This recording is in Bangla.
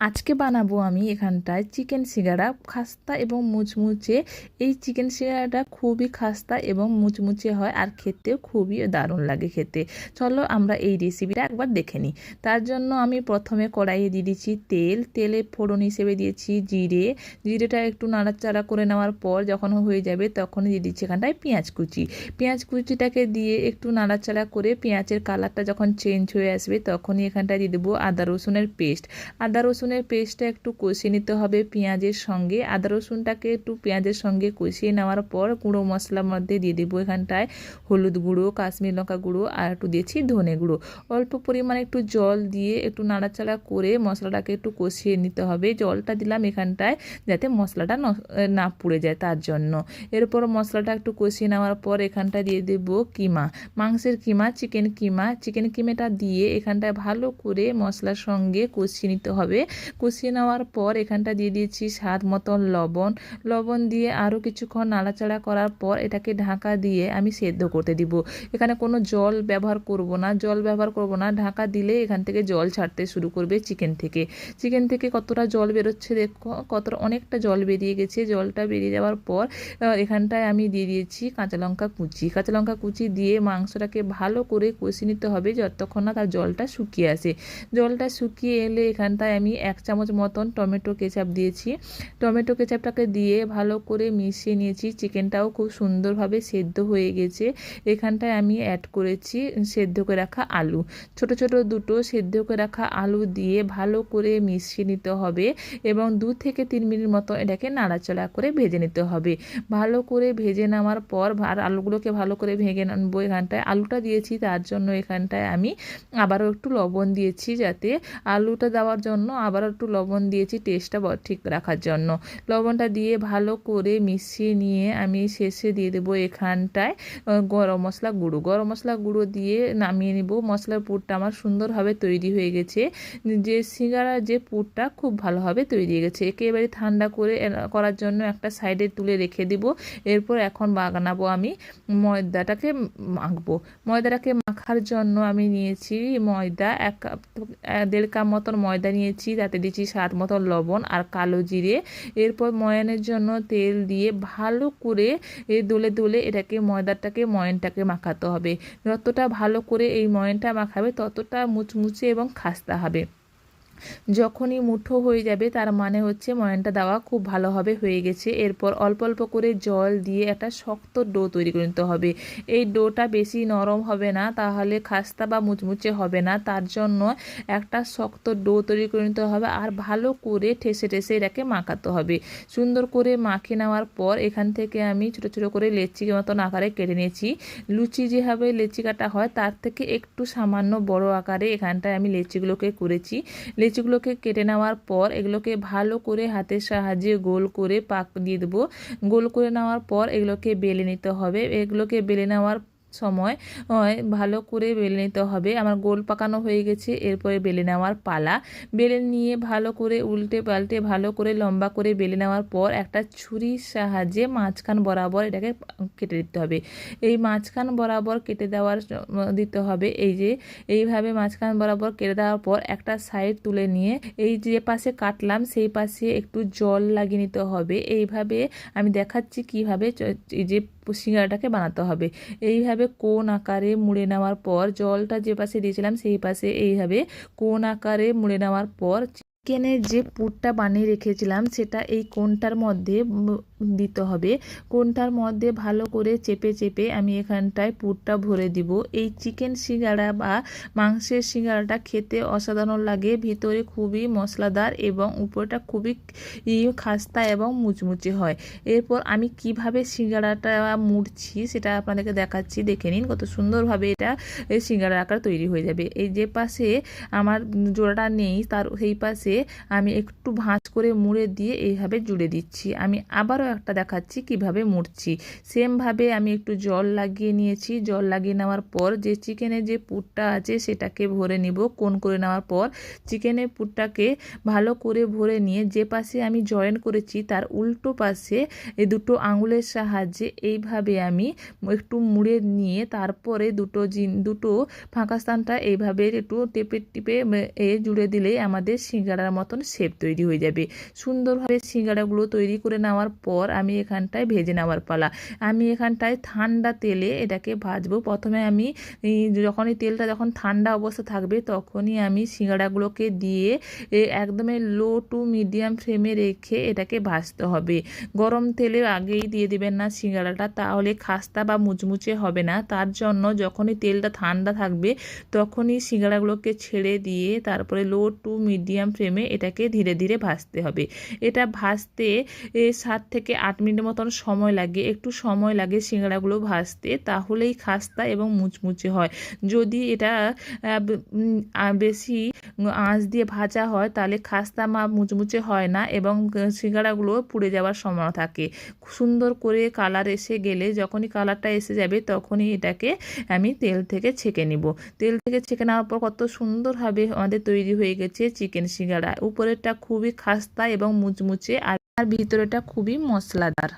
আজকে বানাবো আমি এখানটায় চিকেন সিঙ্গারা খাস্তা এবং মুচমুচে। এই চিকেন সিঙ্গারাটা খুবই খাস্তা এবং মুচমুচে হয় আর খেতেও খুবই দারুণ লাগে খেতে। চলো আমরা এই রেসিপিটা একবার দেখে নিই। তার জন্য আমি প্রথমে কড়াইয়ে দিয়ে দিচ্ছি তেল। তেলে ফোড়ন হিসেবে দিয়েছি জিরে। জিরেটা একটু নাড়াচাড়া করে নেওয়ার পর যখন হয়ে যাবে তখন দিয়ে দিচ্ছি এখানটায় পেঁয়াজ কুচি। পেঁয়াজ কুচিটাকে দিয়ে একটু নাড়াচাড়া করে পেঁয়াজের কালারটা যখন চেঞ্জ হয়ে আসবে তখনই এখানটায় দিয়ে দেবো আদা রসুনের পেস্ট আদা রসুনের পেস্টটা একটু কষিয়ে নিতে হবে পেঁয়াজের সঙ্গে। আদা রসুনটাকে একটু পেঁয়াজের সঙ্গে কষিয়ে নেওয়ার পর গুঁড়ো মশলার মধ্যে দিয়ে দেবো এখানটায় হলুদ গুঁড়ো, কাশ্মীর লঙ্কা গুঁড়ো আর একটু দিয়েছি ধনে গুঁড়ো। অল্প পরিমাণে একটু জল দিয়ে একটু নাড়াচাড়া করে মশলাটাকে একটু কষিয়ে নিতে হবে। জলটা দিলাম এখানটায় যাতে মশলাটা না পুড়ে যায় তার জন্য। এরপর মশলাটা একটু কষিয়ে নেওয়ার পর এখানটায় দিয়ে দেবো কিমা। মাংসের কিমা, চিকেন কিমা। চিকেন কিমাটা দিয়ে এখানটায় ভালো করে মশলার সঙ্গে কষিয়ে নিতে হবে। কষিয়ে নেওয়ার পর এখানটা দিয়ে দিয়েছি স্বাদ মতন লবণ। লবণ দিয়ে আরও কিছুক্ষণ নাড়াচাড়া করার পর এটাকে ঢাকা দিয়ে আমি সেদ্ধ করতে দিব। এখানে কোনো জল ব্যবহার করব না, জল ব্যবহার করব না। ঢাকা দিলে এখান থেকে জল ছাড়তে শুরু করবে চিকেন থেকে। চিকেন থেকে কতটা জল বেরোচ্ছে দেখো, কতটা, অনেকটা জল বেরিয়ে গেছে। জলটা বেরিয়ে যাওয়ার পর এখানটায় আমি দিয়ে দিয়েছি কাঁচা লঙ্কা কুচি। কাঁচা লঙ্কা কুচি দিয়ে মাংসটাকে ভালো করে কষিয়ে নিতে হবে যতক্ষণ না তার জলটা শুকিয়ে আসে। জলটা শুকিয়ে এলে এখানটায় আমি এক চামচ মতন টমেটো কেচাপ দিয়েছি। টমেটো কেচাপটাকে দিয়ে ভালো করে মিশিয়ে নিয়েছি। চিকেনটাও খুব সুন্দরভাবে সেদ্ধ হয়ে গেছে। এখানটায় আমি অ্যাড করেছি সেদ্ধ করে রাখা আলু। ছোট ছোট দুটো সেদ্ধ করে রাখা আলু দিয়ে ভালো করে মিশিয়ে নিতে হবে এবং দু থেকে তিন মিনিট মতো এটাকে নাড়াচড়া করে ভেজে নিতে হবে। ভালো করে ভেজে নেওয়ার পর আর আলুগুলোকে ভালো করে ভেঙে নেব এখানটায়। আলুটা দিয়েছি, তার জন্য এখানটায় আমি আবারও একটু লবণ দিয়েছি যাতে আলুটা দেওয়ার জন্য আবারও একটু লবণ দিয়েছি টেস্টটা ঠিক রাখার জন্য। লবণটা দিয়ে ভালো করে মিশিয়ে নিয়ে আমি শেষে দিয়ে দেবো এখানটায় গরম মশলা গুঁড়ো। গরম মশলা গুঁড়ো দিয়ে নামিয়ে নেব। মশলার পুরটা আমার সুন্দরভাবে তৈরি হয়ে গেছে। যে সিঙ্গারার যে পুরটা খুব ভালোভাবে তৈরি হয়ে গেছে। একেবারে ঠান্ডা করে করার জন্য একটা সাইডে তুলে রেখে দিব। এরপর এখন বানাবো আমি ময়দাটাকে মাখবো। ময়দাটাকে মাখার জন্য আমি নিয়েছি ময়দা, এক কাপ দেড় কাপ মতন ময়দা নিয়েছি। তাতে দিচ্ছি স্বাদ মতো লবণ আর কালো জিরে। এরপর ময়ানের জন্য তেল দিয়ে ভালো করে দোলে দোলে এটাকে, ময়দাটাকে, ময়নটাকে মাখাতে হবে। যতটা ভালো করে এই ময়নটা মাখাবে ততটা মুচমুচে এবং খাস্তা হবে। যখনই মুঠো হয়ে যাবে, তার মানে হচ্ছে ময়ানটা দেওয়া খুব ভালোভাবে হয়ে গেছে। এরপর অল্প অল্প করে জল দিয়ে একটা শক্ত ডো তৈরি করে নিতে হবে। এই ডোটা বেশি নরম হবে না, তাহলে খাস্তা বা মুচমুচে হবে না। তার জন্য একটা শক্ত ডো তৈরি করে নিতে হবে আর ভালো করে ঠেসে ঠেসে এটাকে মাখাতে হবে। সুন্দর করে মাখে নেওয়ার পর এখান থেকে আমি ছোটো ছোটো করে লেচি মতন আকারে কেটে নিয়েছি। লুচি যেভাবে লেচি কাটা হয়, তার থেকে একটু সামান্য বড় আকারে এখানটায় আমি লেচিগুলোকে করেছি। লেচিগুলোকে কেটে নেওয়ার পর এগুলোকে ভালো করে হাতের সাহায্যে গোল করে পাক দিয়ে দেবো। গোল করে নেওয়ার পর এগুলোকে বেলে নিতে হবে। এগুলোকে বেলে নেওয়ার সময় ভালো করে বেলে নিতে হবে। আমার গোল পাকানো হয়ে গেছে, এরপরে বেলে নেওয়ার পালা। বেলে নিয়ে ভালো করে উল্টে পাল্টে, ভালো করে লম্বা করে বেলে নেওয়ার পর একটা ছুরির সাহায্যে মাঝখান বরাবর এটাকে কেটে দিতে হবে। এই মাঝখান বরাবর কেটে দেওয়ার দিতে হবে। এই যে, এইভাবে মাঝখান বরাবর কেটে দেওয়ার পর একটা সাইড তুলে নিয়ে এই যে পাশে কাটলাম, সেই পাশে একটু জল লাগিয়ে নিতে হবে। এইভাবে আমি দেখাচ্ছি কীভাবে এই যে সিঙ্গারাটাকে বানাতে হবে। এইভাবে কোন আকারে মুড়ে নেওয়ার পর জলটা যে পাশে দিয়েছিলাম সেই পাশে এইভাবে কোন আকারে মুড়ে নেওয়ার পর চিকেনের যে পুরটা বানিয়ে রেখেছিলাম, সেটা এই কোনটার মধ্যে দিতে হবে। কোনটার মধ্যে ভালো করে চেপে চেপে আমি এখানটায় পুরটা ভরে দিব। এই চিকেন সিঙ্গাড়া বা মাংসের সিঙ্গাড়াটা খেতে অসাধারণ লাগে। ভিতরে খুবই মশলাদার এবং উপরটা খুবই খাস্তা এবং মুচমুচে হয়। এরপর আমি কীভাবে সিঙ্গাড়াটা মুড়ছি সেটা আপনাদেরকে দেখাচ্ছি। দেখে নিন কত সুন্দরভাবে এটা সিঙ্গাড়ার আকার তৈরি হয়ে যাবে। এই যে পাশে আমার জোড়াটা নেই, তার সেই পাশে আমি একটু ভাঁজ করে মুড়ে দিয়ে এইভাবে জুড়ে দিচ্ছি। আমি আবারও একটা দেখাচ্ছি কীভাবে মুড়ছি। সেমভাবে আমি একটু জল লাগিয়ে নিয়েছি। জল লাগিয়ে নেওয়ার পর যে চিকেনের যে পুরটা আছে সেটাকে ভরে নিব। কোন করে নেওয়ার পর চিকেনের পুরটাকে ভালো করে ভরে নিয়ে যে পাশে আমি জয়েন করেছি তার উল্টো পাশে এই দুটো আঙুলের সাহায্যে এইভাবে আমি একটু মুড়ে নিয়ে তারপরে দুটো জিন, দুটো ফাঁকা স্থানটা এইভাবে একটু টেপে টিপে এ জুড়ে দিলেই আমাদের সিঙ্গাড়ার মতন শেপ তৈরি হয়ে যাবে। সুন্দরভাবে সিঙ্গাড়াগুলো তৈরি করে নেওয়ার পর আমি এখানটায় ভেজে নেওয়ার পালা। আমি এখানটায় ঠান্ডা তেলে এটাকে ভাজবো। প্রথমে আমি যখনই তেলটা যখন ঠান্ডা অবস্থা থাকবে তখনই আমি সিঙ্গাড়াগুলোকে দিয়ে একদমই লো টু মিডিয়াম ফ্লেমে রেখে এটাকে ভাজতে হবে। গরম তেলে আগেই দিয়ে দেবেন না সিঙ্গাড়াটা, তাহলে খাস্তা বা মুচমুচে হবে না। তার জন্য যখনই তেলটা ঠান্ডা থাকবে তখনই সিঙ্গাড়াগুলোকে ছেড়ে দিয়ে তারপরে লো টু মিডিয়াম ফ্লেমে এটাকে ধীরে ধীরে ভাজতে হবে। এটা ভাজতে সাত থেকে আট মিনিট মতন সময় লাগে, একটু সময় লাগে সিঙ্গাড়াগুলো ভাজতে, তাহলেই খাস্তা এবং মুচমুচে হয়। যদি এটা বেশি আঁচ দিয়ে ভাজা হয়, তাহলে খাস্তা মা মুচমুচে হয় না এবং সিঙ্গাড়াগুলো পুড়ে যাওয়ার সম্ভাবনা থাকে। সুন্দর করে কালার এসে গেলে যখনই কালারটা এসে যাবে, তখনই এটাকে আমি তেল থেকে ছেঁকে নিব। তেল থেকে ছেঁকে নেওয়ার পর কত সুন্দরভাবে আমাদের তৈরি হয়ে গেছে চিকেন সিঙ্গাড়া উপরেরটা খুবই খাস্তা এবং মুচমুচে আর আর ভিতরেটা খুবই মশলাদার